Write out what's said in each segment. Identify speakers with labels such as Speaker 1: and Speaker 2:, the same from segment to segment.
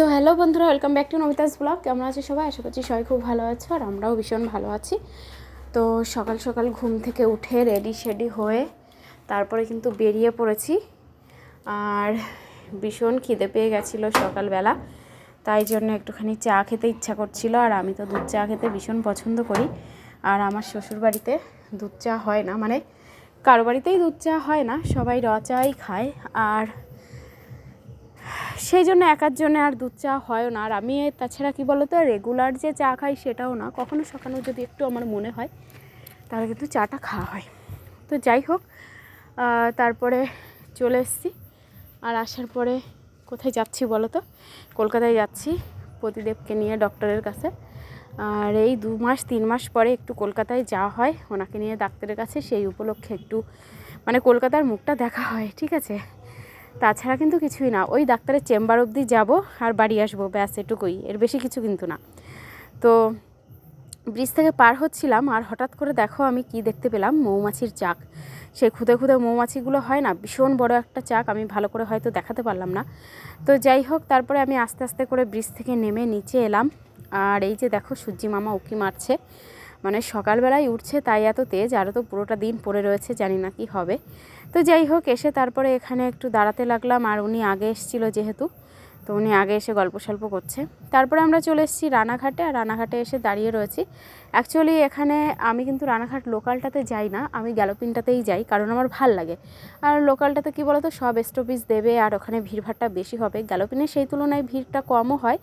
Speaker 1: So hello বন্ধুরা welcome back to Namita's blog কেমন আছে সবাই? আশা করছি সবাই খুব ভালো আছে আর আমরাও ভীষণ ভালো আছি। তো সকাল সকাল ঘুম থেকে উঠে রেডি শেডি হয়ে তারপরে কিন্তু বেরিয়ে পড়েছি। আর ভীষণ খিদে পেয়ে গেছিল সকালবেলা, তাই জন্য একটুখানি চা খেতে ইচ্ছা করছিল। আর আমি তো দুধ চা খেতে ভীষণ পছন্দ করি। আর আমার শ্বশুর বাড়িতে দুধ চা হয় না মানে কারও বাড়িতেই দুধ চা হয় না, সবাই র চাই খায়। আর সেই জন্য একার জন্য আর দুধ চা হয় না। আর আমি তাছাড়া কী বলতো রেগুলার যে চা খাই সেটাও না। কখনো সকালে যদি একটু আমার মনে হয়, তাহলে কিন্তু চাটা খাওয়া হয়। তো যাই হোক তারপরে চলে এসেছি। আর আসার পরে কোথায় যাচ্ছি বলো তো কলকাতায় যাচ্ছি প্রতিদেবকে নিয়ে ডক্টরের কাছে। আর এই দু মাস, তিন মাস পরে একটু কলকাতায় যাওয়া হয়। ওনাকে নিয়ে ডাক্তারের কাছে, সেই উপলক্ষে একটু মানে কলকাতার মুখটা দেখা হয়, ঠিক আছে? তাছাড়া কিন্তু কিছুই না। ওই ডাক্তারের চেম্বার অবধি যাব আর বাড়ি আসব, ব্যাস এটুকুই। এর বেশি কিছু কিন্তু না। তো ব্রিজ থেকে পার হচ্ছিলাম আর হঠাৎ করে দেখো আমি কি দেখতে পেলাম, মৌমাছির চাক। সেই খুদে খুদে মৌমাছিগুলো হয় না, ভীষণ বড় একটা চাক, আমি ভালো করে হয়তো দেখাতে পারলাম না। তো যাই হোক, তারপরে আমি আস্তে আস্তে করে ব্রিজ থেকে নেমে নিচে এলাম। আর এই যে দেখো সূর্যি মামা উকি মারছে। মানে সকালবেলায় উঠছে, তাই এত তেজ আরও তো পুরোটা দিন পড়ে রয়েছে, জানি না কি হবে। তো যাই হোক, এসে তারপরে এখানে একটু দাঁড়াতে লাগলাম, আর উনি আগে এসেছিল যেহেতু। তো উনি আগে এসে গল্প সল্প করছে। তারপরে আমরা চলে এসেছি রানাঘাটে, আর রানাঘাটে এসে দাঁড়িয়ে রয়েছি। অ্যাকচুয়ালি এখানে আমি কিন্তু রানাঘাট লোকালটাতে যাই না, আমি গ্যালোপিনটাতেই যাই, কারণ আমার ভালো লাগে। আর লোকালটাতে কী বলতো, সব স্টপেজ দেবে, আর ওখানে ভিড়ভাড়টা বেশি হবে। গ্যালোপিনে সেই তুলনায় ভিড়টা কমও হয়,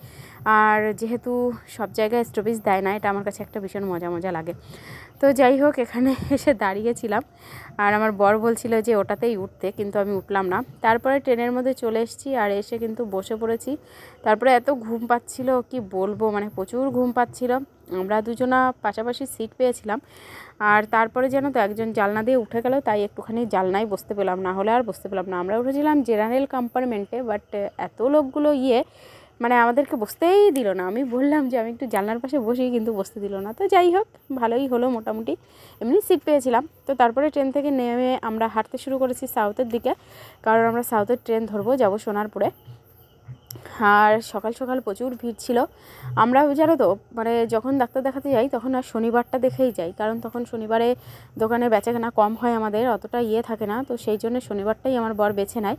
Speaker 1: আর যেহেতু সব জায়গায় স্টপেজ দেয় না, এটা আমার কাছে একটা ভীষণ মজা মজা লাগে। তো যাই হোক, এখানে এসে দাঁড়িয়েছিলাম। আর আমার বর বলছিল যে ওটাতেই উঠতে, কিন্তু আমি উঠলাম না। তারপরে ট্রেনের মধ্যে চলে এসেছি আর এসে কিন্তু বসে পড়েছি। তারপরে এত ঘুম পাচ্ছিল, কি বলব মানে প্রচুর ঘুম পাচ্ছিল। আমরা দুজনা পাশাপাশি সিট পেয়েছিলাম। আর তারপরে যেন তো একজন জালনা দিয়ে উঠে গেল, তাই একটুখানি জালনায় বসতে পেলাম। না হলে আর বসতে পেলাম না। আমরা উঠেছিলাম জেনারেল কম্পার্টমেন্টে বাট এত লোকগুলো ইয়ে মানে আমাদেরকে বসতেই দিল না। আমি বললাম যে, আমি একটু জানলার পাশে বসি কিন্তু বসতে দিল না। তো যাই হোক, ভালোই হলো মোটামুটি। এমনি সিট পেয়েছিলাম। তো তারপরে ট্রেন থেকে নেমে আমরা হাঁটতে শুরু করেছি সাউথের দিকে। কারণ আমরা সাউথের ট্রেন ধরবো, যাব সোনারপুরে। আর সকাল সকাল প্রচুর ভিড় ছিল। আমরা জানো তো মানে যখন ডাক্তার দেখাতে যাই, তখন আর শনিবারটা দেখেই যাই। কারণ তখন শনিবারে দোকানে বেচাকেনা কম হয় আমাদের, অতটা ইয়ে থাকে না। তো সেই জন্য শনিবারটাই আমার বর বেছে নেয়।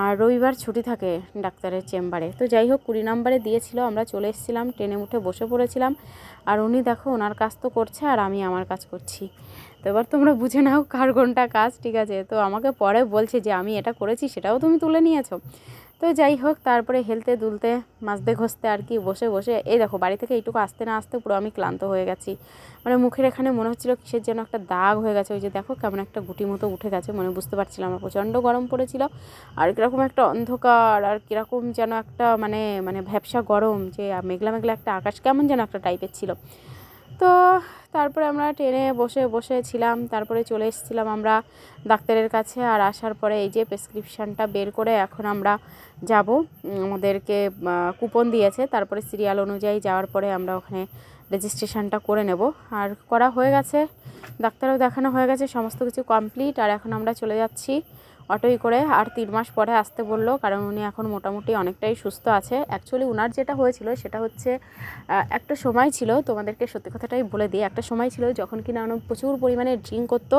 Speaker 1: আর রবিবার ছুটি থাকে ডাক্তারের চেম্বারে। তো যাই হোক, কুড়ি নম্বরে দিয়েছিল, আমরা চলে এসেছিলাম, ট্রেনে উঠে বসে পড়েছিলাম। আর উনি দেখো, ওনার কাজ তো করছে, আর আমি আমার কাজ করছি। তো এবার তোমরা বুঝে নাও কার কোনটা কাজ, ঠিক আছে? তো আমাকে পরে বলছে যে, আমি এটা করেছি, সেটাও তুমি তুলে নিয়েছো। তো যাই হোক, তারপরে হেলতে দুলতে মাছতে ঘষতে আর কি বসে বসে, এই দেখো বাড়ি থেকে এইটুকু আসতে না আসতে পুরো আমি ক্লান্ত হয়ে গেছি। মানে মুখের এখানে মনে হচ্ছিল কিসের যেন একটা দাগ হয়ে গেছে, ওই যে দেখো কেমন একটা গুটি মতো উঠে গেছে মনে বুঝতে পারছিলাম না, প্রচণ্ড গরম পড়েছিল। আর কীরকম একটা অন্ধকার, আর কীরকম যেন একটা মানে মানে ভ্যাবসা গরম, যে মেঘলা মেঘলা একটা আকাশ, কেমন যেন একটা টাইপের ছিল। তো তারপরে আমরা ট্রেনে বসে বসে ছিলাম। তারপরে চলে এসেছিলাম আমরা ডাক্তারের কাছে। আর আসার পরে এই যে প্রেসক্রিপশানটা বের করে এখন আমরা যাব। আমাদেরকে কুপন দিয়েছে। তারপরে সিরিয়াল অনুযায়ী যাওয়ার পরে আমরা ওখানে রেজিস্ট্রেশনটা করে নেব। আর করা হয়ে গেছে। ডাক্তারও দেখানো হয়ে গেছে। সমস্ত কিছু কমপ্লিট। আর এখন আমরা চলে যাচ্ছি অটোই করে আর তিন মাস পরে আসতে বলল, কারণ উনি এখন মোটামুটি অনেকটাই সুস্থ আছে। অ্যাকচুয়ালি উনার যেটা হয়েছিল সেটা হচ্ছে একটা সময় ছিল, তোমাদেরকে সত্যি কথাটাই বলে দিই, একটা সময় ছিল যখন কিনা উনি প্রচুর পরিমাণে ড্রিঙ্ক করতো,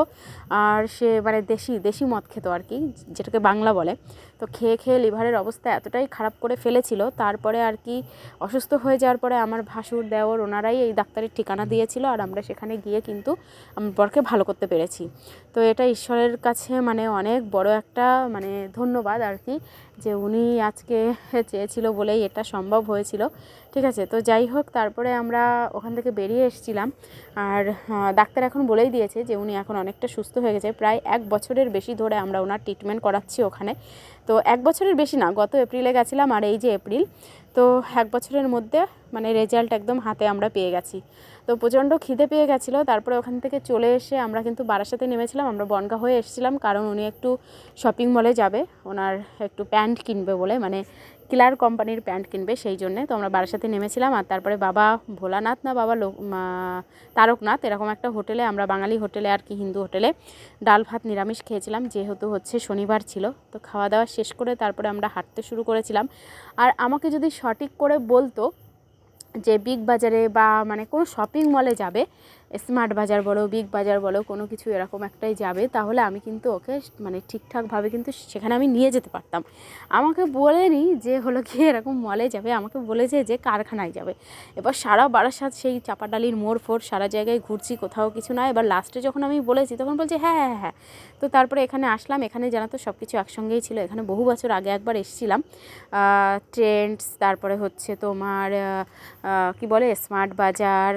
Speaker 1: আর সে মানে দেশি দেশি মদ খেতো আর কি, যেটাকে বাংলা বলে। তো খেয়ে খেয়ে লিভারের অবস্থা এতটাই খারাপ করে ফেলেছিল, তারপরে আর কি অসুস্থ হয়ে যাওয়ার পরে আমার ভাসুর, দেওর, ওনারাই এই ডাক্তারের ঠিকানা দিয়েছিল, আর আমরা সেখানে গিয়ে কিন্তু আমার বরকে ভালো করতে পেরেছি। তো এটা ঈশ্বরের কাছে মানে অনেক বড় একটা মানে ধন্যবাদ আর কি যে উনি আজকে চেয়েছিল বলেই এটা সম্ভব হয়েছিল। ঠিক আছে, তো যাই হোক, তারপরে আমরা ওখান থেকে বেরিয়ে এসেছিলাম। আর ডাক্তার এখন বলেই দিয়েছে যে উনি এখন অনেকটা সুস্থ হয়ে গেছে। প্রায় এক বছরের বেশি ধরে আমরা ওনার ট্রিটমেন্ট করাচ্ছি ওখানে। তো এক বছরের বেশি না, গত এপ্রিলে গেছিলাম আর এই যে এপ্রিল। তো এক বছরের মধ্যে মানে রেজাল্ট একদম হাতে আমরা পেয়ে গেছি। তো প্রচণ্ড খিদে পেয়ে গেছিল। তারপরে ওখান থেকে চলে এসে আমরা কিন্তু বারাসাতে নেমেছিলাম। আমরা বনগা হয়ে এসেছিলাম কারণ উনি একটু শপিং মলে যাবে। ওনার একটু প্যান্ট কিনবে বলে মানে কিলার কোম্পানির প্যান্ট কিনবে সেই জন্যে। তো আমরা বারাসাতে নেমেছিলাম আর তারপরে বাবা ভোলানাথ না বাবা তারকনাথ এরকম একটা হোটেলে, আমরা বাঙালি হোটেলে আর কি হিন্দু হোটেলে ডাল ভাত নিরামিষ খেয়েছিলাম। যেহেতু হচ্ছে শনিবার ছিল, তো খাওয়া দাওয়া শেষ করে তারপরে আমরা হাঁটতে শুরু করেছিলাম। আর আমাকে যদি সঠিক করে বলতো যে বিগ বাজারে বা মানে কোনো শপিং মলে যাবে স্মার্ট বাজার বলো, বিগ বাজার বলো, কোনো কিছু এরকম একটাই যাবে, তাহলে আমি কিন্তু ওকে মানে ঠিকঠাকভাবে কিন্তু সেখানে আমি নিয়ে যেতে পারতাম। আমাকে বলেনি যে হলো কি এরকম মলে যাবে, আমাকে বলেছে যে কারখানায় যাবে। এবার সারা বারাসাত সেই চাপাডালির মোড় ফোড় সারা জায়গায় ঘুরছি, কোথাও কিছু না। এবার লাস্টে যখন আমি বলেছি, তখন বলছে হ্যাঁ হ্যাঁ হ্যাঁ। তো তারপরে এখানে আসলাম, এখানে জানা তো সব কিছু একসঙ্গেই ছিল। এখানে বহু বছর আগে একবার এসেছিলাম। ট্রেন্ডস তারপরে হচ্ছে তোমার কি বলে স্মার্ট বাজার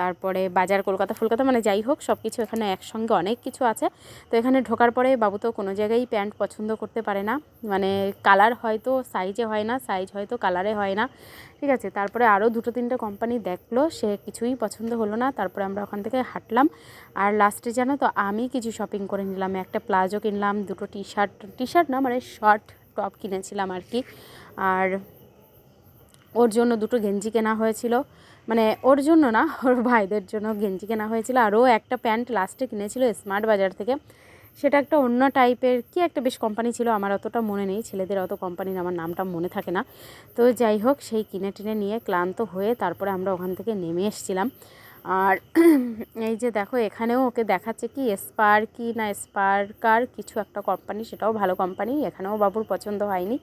Speaker 1: তারপরে বাজার, কলকাতা, ফুলকাতা মানে যাই হোক সব কিছু এখানে একসঙ্গে অনেক কিছু আছে। তো এখানে ঢোকার পরে বাবু তো কোনো জায়গায় প্যান্ট পছন্দ করতে পারে না। মানে কালার হয়তো সাইজে হয় না সাইজ হয়তো কালারে হয় না। ঠিক আছে, তারপরে আরও দুটো তিনটে কোম্পানি দেখল, সে কিছুই পছন্দ হলো না। তারপরে আমরা ওখান থেকে হাঁটলাম। আর লাস্টে জানো তো, আমি কিছু শপিং করে নিলাম। একটা প্লাজো কিনলাম, দুটো টি শার্ট টি শার্ট না মানে শর্ট টপ কিনেছিলাম আর কি। আর ওর জন্য দুটো গেঞ্জি কেনা হয়েছিল। মানে ওর জন্য না, ওর ভাইদের জন্য গেঞ্জি কেনা হয়েছিল। আর ও একটা প্যান্ট লাস্টে কিনেছিল স্মার্ট বাজার থেকে। সেটা একটা অন্য টাইপের কি একটা বেশ কোম্পানি ছিল, আমার অতটা মনে নেই। ছেলেদের অত কোম্পানির আমার নামটা মনে থাকে না। তো যাই হোক, সেই কিনে টিনে নিয়ে ক্লান্ত হয়ে তারপরে আমরা ওখান থেকে নেমে এসেছিলাম। আর এই যে দেখো, এখানেও ওকে দেখাচ্ছে কি স্পার কি না স্পার্কার কিছু একটা কোম্পানি সেটাও ভালো কোম্পানি এখানেও বাবুর পছন্দ হয়নি।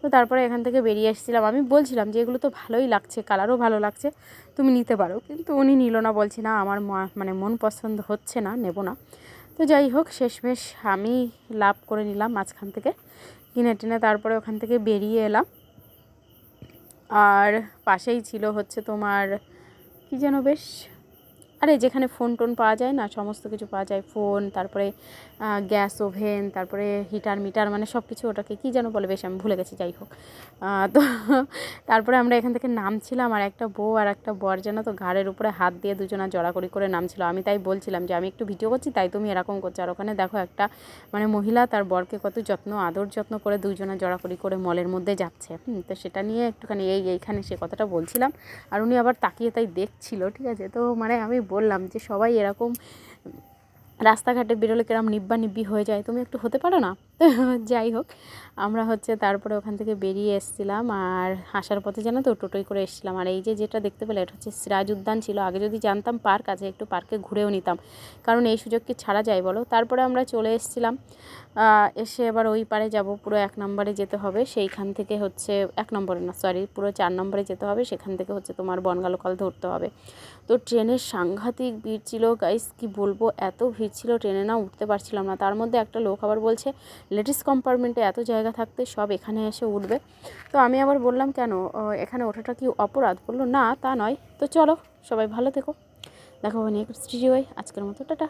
Speaker 1: তো তারপরে এখান থেকে বেরিয়ে এসেছিলাম। আমি বলছিলাম যে, এগুলো তো ভালোই লাগছে কালারও ভালো লাগছে, তুমি নিতে পারো। কিন্তু উনি নিল না, বলছি, না, আমার মানে মন পছন্দ হচ্ছে না, নেব না। তো যাই হোক, শেষমেশ আমি লাভ করে নিলাম মাঝখান থেকে। কিনে টিনে তারপরে ওখান থেকে বেরিয়ে এলাম। আর পাশেই ছিল হচ্ছে তোমার, কি যেন বেশ? আরে যেখানে ফোন টোন পাওয়া যায় না, সমস্ত কিছু পাওয়া যায়। ফোন তারপরে গ্যাস ওভেন তারপরে হিটার মিটার মানে সব কিছু ওটাকে কী যেন বলে, বেশ আমি ভুলে গেছি, যাই হোক। তো তারপরে আমরা এখান থেকে নামছিলাম, আর একটা বউ আর একটা বর যেন তো ঘাড়ের উপরে হাত দিয়ে দুজনা জড়াকড়ি করে নামছিল। আমি তাই বলছিলাম যে, আমি একটু ভিডিও করছি, তাই তুমি এরকম করছ। আর ওখানে দেখো একটা মানে মহিলা তার বরকে কত যত্ন, আদর যত্ন করে দুজনা জড়াকড়ি করে মলের মধ্যে যাচ্ছে। তো সেটা নিয়ে একটুখানি এই, এইখানে সে কথাটা বলছিলাম। আর উনি আবার তাকিয়ে তাই দেখছিল, ঠিক আছে? তো মানে আমি বললাম যে সবাই এরকম রাস্তাঘাটে বেরোলে কেরম নিব্বা নিব্বি হয়ে যায়। তুমি একটু হতে পারো না? যাই হোক, আমরা হচ্ছে তারপরে ওখান থেকে বেরিয়ে এসেছিলাম আর আসার পথে জানো তো টোটোই করে এসেছিলাম। আর এই যে যেটা দেখতে পেলে এটা হচ্ছে সিরাজ উদ্যান ছিল। আগে যদি জানতাম পার্ক আছে একটু পার্কে ঘুরেও নিতাম। কারণ এই সুযোগ কি ছাড়া যায় বলো। তারপরে আমরা চলে এসেছিলাম। এসে এবার ওই পারে যাব, পুরো এক নম্বরে যেতে হবে। সেইখান থেকে হচ্ছে, এক নম্বরে না সরি পুরো চার নম্বরে যেতে হবে। সেখান থেকে হচ্ছে তোমার বনগাঁ ধরতে হবে। তো ট্রেনের সাংঘাতিক ভিড় ছিল। গাইস কি বলব? এত ভিড় ছিল, ট্রেনে না উঠতে পারছিলাম না। তার মধ্যে একটা লোক আবার বলছে লেডিস কম্পার্টমেন্টে এত জায়গা থাকতে সব এখানে এসে উঠবে। তো আমি আবার বললাম, কেন? এখানে ওঠাটা কি অপরাধ? বলল, না, তা নয়। তো চলো, সবাই ভালো থেকো। দেখো নেক্সট ভিডিওয় আজকের মতো, টাটা।